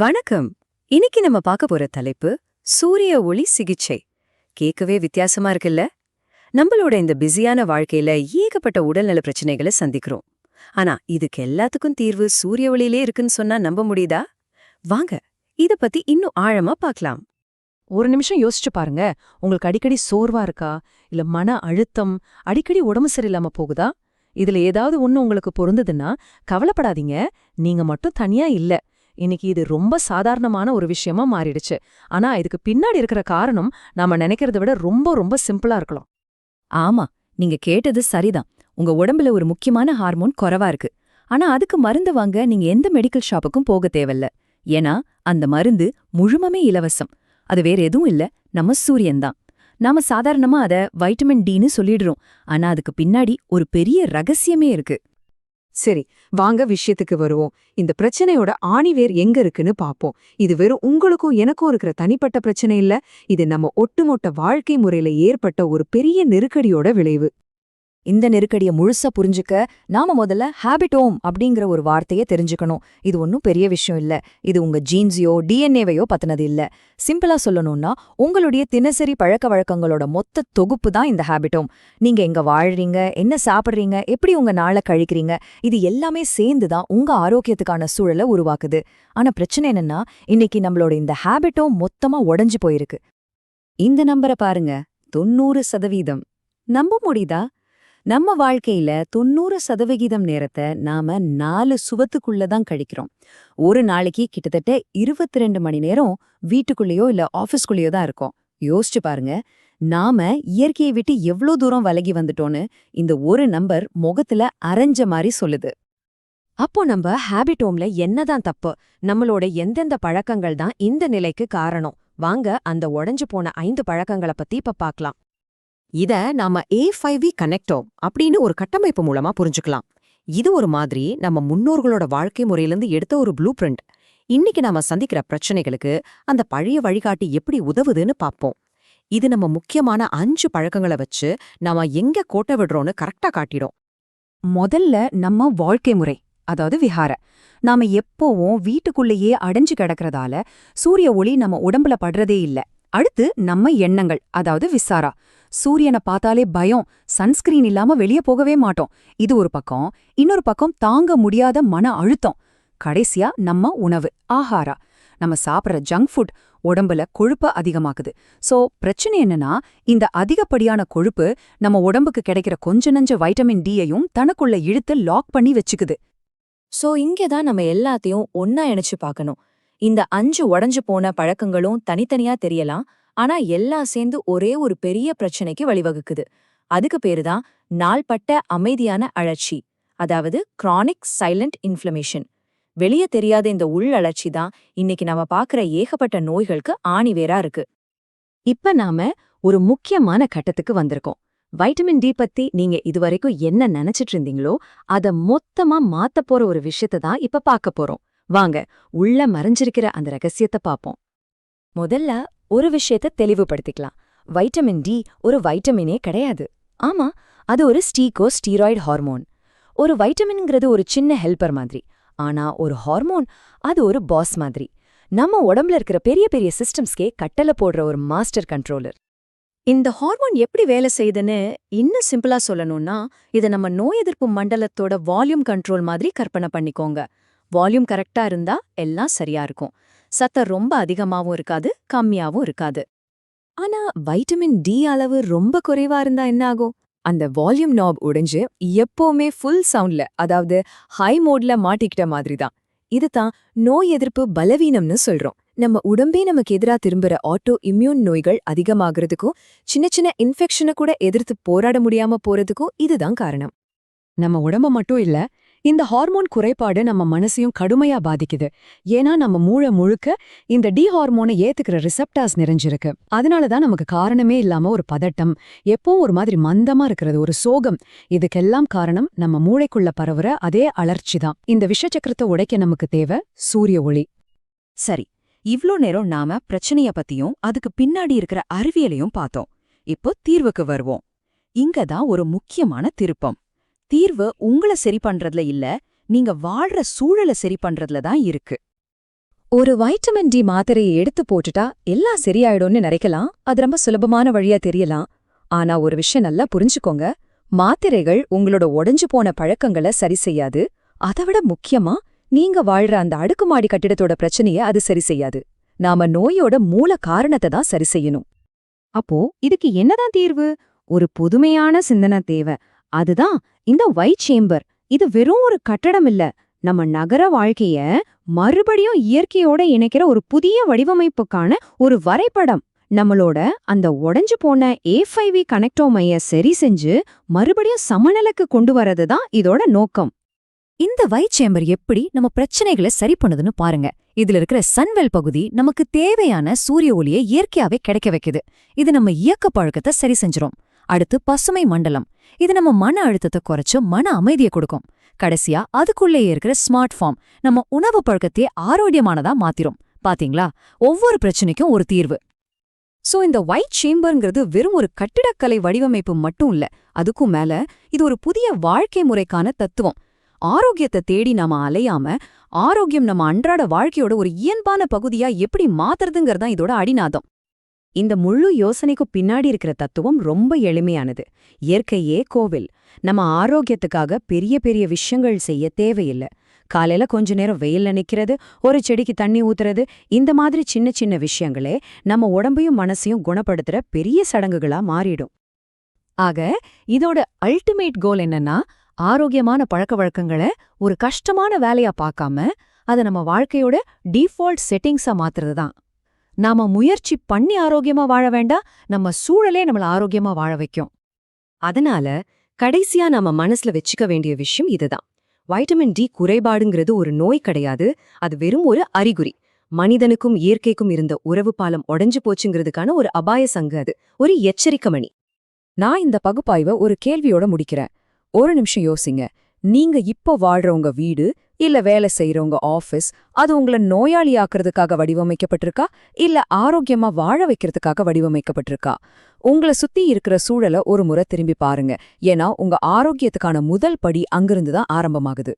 வணக்கம். இன்னைக்கு நம்ம பார்க்க போற தலைப்பு சூரிய ஒளி சிகிச்சை. கேட்கவே வித்தியாசமா இருக்குல்ல? நம்மளோட இந்த பிஸியான வாழ்க்கையில ஏகப்பட்ட உடல்நல பிரச்சனைகளை சந்திக்கிறோம். ஆனா இதுக்கு எல்லாத்துக்கும் தீர்வு சூரிய ஒளியிலே இருக்குன்னு சொன்னா நம்ப முடியுதா? வாங்க இத பத்தி இன்னும் ஆழமா பார்க்கலாம். ஒரு நிமிஷம் யோசிச்சு பாருங்க. உங்களுக்கு அடிக்கடி சோர்வா இருக்கா? இல்ல மன அழுத்தம் அடிக்கடி உடம்பு சரியில்லாம போகுதா? இதுல ஏதாவது ஒண்ணு உங்களுக்கு பொருந்ததுன்னா கவலைப்படாதீங்க. நீங்க மட்டும் தனியா இல்ல. இன்னைக்கு இது ரொம்ப சாதாரணமான ஒரு விஷயமா மாறிடுச்சு. ஆனா இதுக்கு பின்னாடி இருக்கிற காரணம் நாம நினைக்கிறத விட ரொம்ப ரொம்ப சிம்பிளா இருக்கலாம். ஆமா நீங்க கேட்டது சரிதான். உங்க உடம்புல ஒரு முக்கியமான ஹார்மோன் குறைவா இருக்கு. ஆனா அதுக்கு மருந்து வாங்க நீங்க எந்த மெடிக்கல் ஷாப்புக்கும் போக தேவையில்ல. ஏன்னா அந்த மருந்து முழுமமே இலவசம். அது வேற எதுவும் இல்ல. நம்ம சூரியன்தான் நாம சாதாரணமா அத வைட்டமின் டின்னு சொல்லிடுறோம். ஆனா அதுக்கு பின்னாடி ஒரு பெரிய ரகசியமே இருக்கு. சரி வாங்க விஷயத்துக்கு வருவோம். இந்த பிரச்சனையோட ஆணிவேர் எங்க இருக்குன்னு பாப்போம். இது வெறும் உங்களுக்கும் எனக்கும் இருக்கிற தனிப்பட்ட பிரச்சனை இல்ல. இது நம்ம ஒட்டுமொட்ட வாழ்க்கை முறையில ஏற்பட்ட ஒரு பெரிய நெருக்கடியோட விளைவு. இந்த நெருக்கடியை முழுசா புரிஞ்சுக்க நாம முதல்ல ஹாபிட்டோம் அப்படிங்கிற ஒரு வார்த்தையை தெரிஞ்சுக்கணும். இது ஒன்றும் பெரிய விஷயம் இல்ல. இது உங்க ஜீன்ஸையோ டிஎன்ஏவையோ பத்தினது இல்ல. சிம்பிளா சொல்லணும்னா உங்களுடைய தினசரி பழக்க வழக்கங்களோட மொத்த தொகுப்பு தான் இந்த ஹாபிட்டோம் நீங்க எங்க வாழ்றீங்க என்ன சாப்பிடுறீங்க எப்படி உங்க நாளை கழிக்கிறீங்க இது எல்லாமே சேர்ந்து தான் உங்க ஆரோக்கியத்துக்கான சூழலை உருவாக்குது. ஆனா பிரச்சனை என்னன்னா இன்னைக்கு நம்மளோட இந்த ஹாபிட்டோம் மொத்தமா உடைஞ்சு போயிருக்கு. இந்த நம்பரை பாருங்க. தொண்ணூறு சதவீதம். நம்ப முடியுதா? நம்ம வாழ்க்கையில தொண்ணூறு சதவிகிதம் நேரத்தை நாம நாலு சுவத்துக்குள்ள தான் கழிக்கிறோம். ஒரு நாளைக்கு கிட்டத்தட்ட இருபத்தி ரெண்டு மணி நேரம் வீட்டுக்குள்ளேயோ இல்ல ஆபீஸ்க்குள்ளேயோ தான் இருக்கோம். யோசிச்சு பாருங்க நாம இயற்கையை விட்டு எவ்ளோ தூரம் விலகி வந்துட்டோன்னு இந்த ஒரு நம்பர் முகத்துல அரைஞ்ச மாதிரி சொல்லுது. அப்போ நம்ம ஹாபிட்டோம்ல என்னதான் தப்பு நம்மளோட எந்தெந்த பழக்கங்கள் தான் இந்த நிலைக்கு காரணம்? வாங்க அந்த உடைஞ்சு போன ஐந்து பழக்கங்கள பத்தி இப்ப பாக்கலாம் இத நாம ஏ ஃபைவ் வி கனெக்டோம் அப்படின்னு ஒரு கட்டமைப்பு மூலமா புரிஞ்சுக்கலாம். இது ஒரு மாதிரி நம்ம முன்னோர்களோட வாழ்க்கை முறையிலிருந்து எடுத்த ஒரு ப்ளூ பிரிண்ட் இன்னைக்கு நாம சந்திக்கிற பிரச்சனைகளுக்கு அந்த பழைய வழிகாட்டி எப்படி உதவுதுன்னு பாப்போம் இது நம்ம முக்கியமான அஞ்சு பழக்கங்களை வச்சு நாம எங்க கோட்டை விடுறோம்னு கரெக்டா காட்டிடும். முதல்ல நம்ம வாழ்க்கை முறை அதாவது விஹார. நாம எப்போவும் வீட்டுக்குள்ளேயே அடைஞ்சு கிடக்கிறதால சூரிய ஒளி நம்ம உடம்புல படுறதே இல்ல. அடுத்து நம்ம எண்ணங்கள் அதாவது விசாரா. சூரியனை பார்த்தாலே பயம் சன்ஸ்கிரீன் இல்லாம வெளிய போகவே மாட்டோம். இது ஒரு பக்கம். இன்னொரு பக்கம் தாங்க முடியாத மன அழுத்தம். கடைசியா நம்ம உணவு ஆஹாரா. நம்ம சாப்பிட்ற ஜங்க் ஃபுட் உடம்புல கொழுப்ப அதிகமாக்குது. சோ பிரச்சனை என்னன்னா இந்த அதிகப்படியான கொழுப்பு நம்ம உடம்புக்கு கிடைக்கிற கொஞ்ச நஞ்ச வைட்டமின் டியையும் தனக்குள்ள இழுத்து லாக் பண்ணி வச்சுக்குது. சோ இங்கே தான் நம்ம எல்லாத்தையும் ஒன்னா இணைச்சு பார்க்கணும். இந்த அஞ்சு உடைஞ்சு போன பழக்கங்களும் தனித்தனியா தெரியலாம். ஆனா எல்லாம் சேர்ந்து ஒரே ஒரு பெரிய பிரச்சனைக்கு வழிவகுக்குது. அதுக்கு பேருதான் நாள்பட்ட அமைதியான அழற்சி. அதாவது கிரானிக் சைலண்ட் இன்ஃப்ளமேஷன் வெளிய தெரியாத இந்த உள் அழற்சி தான் இன்னைக்கு நாம பாக்குற ஏகப்பட்ட நோய்களுக்கு ஆணிவேரா இருக்கு. இப்ப நாம ஒரு முக்கியமான கட்டத்துக்கு வந்திருக்கோம். வைட்டமின் டி பத்தி நீங்க இதுவரைக்கும் என்ன நினைச்சிட்டு இருந்தீங்களோ அத மொத்தமா மாத்த போற ஒரு விஷயத்தை தான் இப்ப பார்க்க போறோம். வாங்க உள்ள மறைஞ்சிருக்கிற அந்த ரகசியத்தை பாப்போம். முதல்ல ஒரு விஷயத்த தெளிவுபடுத்திக்கலாம். வைட்டமின் டி ஒரு வைட்டமினே கிடையாது. ஆமா அது ஒரு ஸ்டீகோ ஸ்டீராய்டு ஹார்மோன். ஒரு வைட்டமின்ங்கிறது ஒரு சின்ன ஹெல்பர் மாதிரி. ஆனா ஒரு ஹார்மோன் அது ஒரு பாஸ் மாதிரி. நம்ம உடம்புல இருக்கிற பெரிய பெரிய சிஸ்டம்ஸ்க்கே கட்டளை போடுற ஒரு மாஸ்டர் கண்ட்ரோலர். இந்த ஹார்மோன் எப்படி வேலை செய்யுதுன்னு இன்னும் சிம்பிளா சொல்லணும்னா இத நம்ம நோய் எதிர்ப்பு மண்டலத்தோட வால்யூம் கண்ட்ரோல் மாதிரி கற்பனை பண்ணிக்கோங்க. வால்யூம் கரெக்டா இருந்தா எல்லாம் சரியா இருக்கும். சத்தம் ரொம்ப அதிகமாவும் இருக்காது கம்மியாவும் இருக்காது. ஆனா வைட்டமின் டி அளவு ரொம்ப குறைவா இருந்தா என்ன ஆகும்? அந்த வால்யூம் நாப் உடைஞ்சு எப்பவுமே ஃபுல் சவுண்ட்ல அதாவது ஹை மோட்ல மாட்டிக்கிட்ட மாதிரி தான். இதுதான் நோய் எதிர்ப்பு பலவீனம்னு சொல்றோம். நம்ம உடம்பே நமக்கு எதிரா திரும்புற ஆட்டோ இம்யூன் நோய்கள் அதிகமாகிறதுக்கும் சின்ன சின்ன இன்ஃபெக்ஷனை கூட எதிர்த்து போராட முடியாம போறதுக்கும் இதுதான் காரணம். நம்ம உடம்ப மட்டும் இல்ல இந்த ஹார்மோன் குறைபாடு நம்ம மனசையும் கடுமையா பாதிக்குது. ஏன்னா நம்ம மூளை முழுக்க இந்த டி ஹார்மோனை ஏத்துக்கிற ரிசப்டாஸ் நிறைஞ்சிருக்கு. அதனாலதான் நமக்கு காரணமே இல்லாம ஒரு பதட்டம் எப்பவும் ஒரு மாதிரி மந்தமா இருக்கிறது ஒரு சோகம். இதுக்கெல்லாம் காரணம் நம்ம மூளைக்குள்ள பரவுற அதே அலர்ச்சி தான். இந்த விஷச்சக்கரத்தை உடைக்க நமக்கு தேவை சூரிய ஒளி. சரி இவ்ளோ நேரம் நாம பிரச்சனைய பத்தியும் அதுக்கு பின்னாடி இருக்கிற அறிவியலையும் பார்த்தோம். இப்போ தீர்வுக்கு வருவோம். இங்க தான் ஒரு முக்கியமான திருப்பம். தீர்வு உங்கள சரி பண்றதுல இல்ல நீங்க வாழ்ற சூழலை சரி பண்றதுல தான் இருக்கு. ஒரு வைட்டமின் டி மாத்திரையை எடுத்து போட்டுட்டா எல்லாம் சரியாயிடும்னு நினைக்கலாம் அது ரொம்ப சுலபமான வழியா தெரியலாம். ஆனா ஒரு விஷயம் நல்லா புரிஞ்சுக்கோங்க மாத்திரைகள் உங்களோட உடஞ்சு போன பழக்கங்களை சரி செய்யாது அதைவிட முக்கியமா நீங்க வாழ்ற அந்த அடுக்குமாடி கட்டிடத்தோட பிரச்சனைய அது சரி செய்யாது. நாம நோயோட மூல காரணத்தை தான் சரி செய்யணும். அப்போ இதுக்கு என்னதான் தீர்வு? ஒரு புதுமையான சிந்தனை தேவை. அதுதான் இந்த ஒயிட் சேம்பர் இது வெறும் ஒரு கட்டடம் இல்ல. நம்ம நகர வாழ்க்கைய மறுபடியும் இயற்கையோட இணைக்கிற ஒரு புதிய வடிவமைப்புக்கான ஒரு வரைபடம். நம்மளோட அந்த உடஞ்சு போன ஏ ஃபைவ் கனெக்டோமைய சரி செஞ்சு மறுபடியும் சமநிலைக்கு கொண்டு வரது தான் இதோட நோக்கம். இந்த வைட் சேம்பர் எப்படி நம்ம பிரச்சனைகளை சரி பண்ணுதுன்னு பாருங்க. இதுல இருக்கிற சன்வெல் பகுதி நமக்கு தேவையான சூரிய ஒளியை இயற்கையாவே கிடைக்க வைக்குது. இது நம்ம இயக்க பழக்கத்தை சரி செஞ்சிரும். அடுத்து பசுமை மண்டலம். இது நம்ம மன அழுத்தத்தை குறைச்சு மன அமைதியை கொடுக்கும். கடைசியா அதுக்குள்ளேயே இருக்கிற ஸ்மார்ட் ஃபார்ம் நம்ம உணவு பழக்கத்தையே ஆரோக்கியமானதா மாத்திரும். பாத்தீங்களா? ஒவ்வொரு பிரச்சனைக்கும் ஒரு தீர்வு. சோ இந்த ஒயிட் சேம்பர்ங்கிறது வெறும் ஒரு கட்டிடக்கலை வடிவமைப்பு மட்டும் இல்ல. அதுக்கும் மேல இது ஒரு புதிய வாழ்க்கை முறைக்கான தத்துவம். ஆரோக்கியத்தை தேடி நாம அலையாம ஆரோக்கியம் நம்ம அன்றாட வாழ்க்கையோட ஒரு இயல்பான பகுதியா எப்படி மாத்துறதுங்கிறதான் இதோட அடிநாதம். இந்த முழு யோசனைக்கு பின்னாடி இருக்கிற தத்துவம் ரொம்ப எளிமையானது. இயற்கையே கோவில். நம்ம ஆரோக்கியத்துக்காக பெரிய பெரிய விஷயங்கள் செய்ய தேவையில்ல. காலையில கொஞ்ச நேரம் வெயில்ல நிக்கிறது ஒரு செடிக்கு தண்ணி ஊத்துறது இந்த மாதிரி சின்ன சின்ன விஷயங்களே நம்ம உடம்பையும் மனசையும் குணப்படுத்துற பெரிய சடங்குகளா மாறிடும். ஆக இதோட அல்டிமேட் கோல் என்னன்னா ஆரோக்கியமான பழக்க வழக்கங்களை ஒரு கஷ்டமான வேலையா பார்க்காம அதை நம்ம வாழ்க்கையோட டிஃபால்ட் செட்டிங்ஸா மாத்துறது தான். நாம முயற்சி பண்ணி ஆரோக்கியமா வாழ வேண்டாம் நம்ம சூழலே நம்மள ஆரோக்கியமா வாழ வைக்கும். அதனால கடைசியா நாம மனசுல வச்சுக்க வேண்டிய விஷயம் இதுதான். வைட்டமின் டி குறைபாடுங்கிறது ஒரு நோய் கிடையாது அது வெறும் ஒரு அறிகுறி. மனிதனுக்கும் இயற்கைக்கும் இருந்த உறவு பாலம் உடைஞ்சு போச்சுங்கிறதுக்கான ஒரு அபாய சங்கு அது ஒரு எச்சரிக்கை மணி. நான் இந்த பகுப்பாய்வை ஒரு கேள்வியோட முடிக்கிறேன். ஒரு நிமிஷம் யோசிங்க. நீங்க இப்போ வாழ்றவங்க வீடு இல்ல வேலை செய்யறவங்க ஆஃபீஸ் அது உங்களை நோயாளியாக்குறதுக்காக வடிவமைக்கப்பட்டிருக்கா? இல்ல ஆரோக்கியமா வாழ வைக்கிறதுக்காக வடிவமைக்கப்பட்டிருக்கா? உங்களை சுத்தி இருக்கிற சூழலை ஒரு முறை திரும்பி பாருங்க. ஏன்னா உங்க ஆரோக்கியத்துக்கான முதல் படி அங்கிருந்து தான் ஆரம்பமாகுது.